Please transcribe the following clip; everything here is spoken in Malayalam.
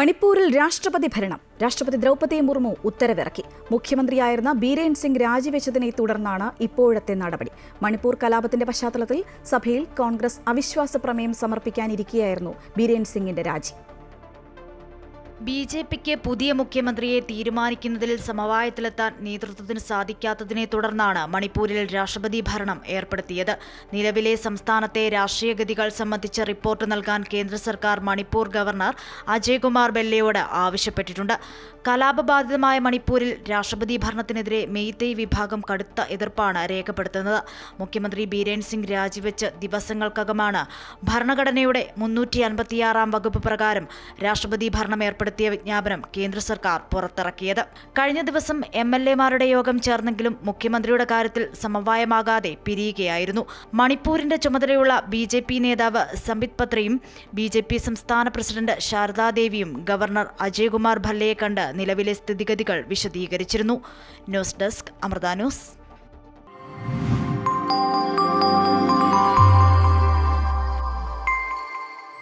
മണിപ്പൂരിൽ രാഷ്ട്രപതി ഭരണം. രാഷ്ട്രപതി ദ്രൗപദി മുർമു ഉത്തരവിറക്കി. മുഖ്യമന്ത്രിയായിരുന്ന ബീരേൻ സിംഗ് രാജിവെച്ചതിനെ തുടർന്നാണ് ഇപ്പോഴത്തെ നടപടി. മണിപ്പൂർ കലാപത്തിന്റെ പശ്ചാത്തലത്തിൽ സഭയിൽ കോൺഗ്രസ് അവിശ്വാസ പ്രമേയം സമർപ്പിക്കാനിരിക്കെയായിരുന്നു ബീരേൻ സിംഗിന്റെ രാജി. ബി ജെ പിക്ക് പുതിയ മുഖ്യമന്ത്രിയെ തീരുമാനിക്കുന്നതിൽ സമവായത്തിലെത്താൻ നേതൃത്വത്തിന് സാധിക്കാത്തതിനെ തുടർന്നാണ് മണിപ്പൂരിൽ രാഷ്ട്രപതി ഭരണം ഏർപ്പെടുത്തിയത്. നിലവിലെ സംസ്ഥാനത്തെ രാഷ്ട്രീയഗതികൾ സംബന്ധിച്ച റിപ്പോർട്ട് നൽകാൻ കേന്ദ്ര സർക്കാർ മണിപ്പൂർ ഗവർണർ അജയ്കുമാർ ബെല്ലയോട് ആവശ്യപ്പെട്ടിട്ടുണ്ട്. കലാപബാധിതമായ മണിപ്പൂരിൽ രാഷ്ട്രപതി ഭരണത്തിനെതിരെ മെയ്തേയ് വിഭാഗം കടുത്ത എതിർപ്പാണ് രേഖപ്പെടുത്തുന്നത്. മുഖ്യമന്ത്രി ബീരേൻ സിംഗ് രാജിവെച്ച് ദിവസങ്ങൾക്കകമാണ് ഭരണഘടനയുടെ മുന്നൂറ്റി വകുപ്പ് പ്രകാരം രാഷ്ട്രപതി ഭരണം ഏർപ്പെടുത്തിയ വിജ്ഞാപനം കേന്ദ്ര സർക്കാർ പുറത്തിറക്കിയത്. കഴിഞ്ഞ ദിവസം എം എൽ എമാരുടെ യോഗം ചേർന്നെങ്കിലും മുഖ്യമന്ത്രിയുടെ കാര്യത്തിൽ സമവായമാകാതെ പിരിയുകയായിരുന്നു. മണിപ്പൂരിന്റെ ചുമതലയുള്ള ബി ജെ പി നേതാവ് സംബിത് പത്രയും ബി ജെ പി സംസ്ഥാന പ്രസിഡന്റ് ശാരദാദേവിയും ഗവർണർ അജയ്കുമാർ ഭല്ലയെ കണ്ട് നിലവിലെ സ്ഥിതിഗതികൾ വിശദീകരിച്ചിരുന്നു. News desk Amrita news.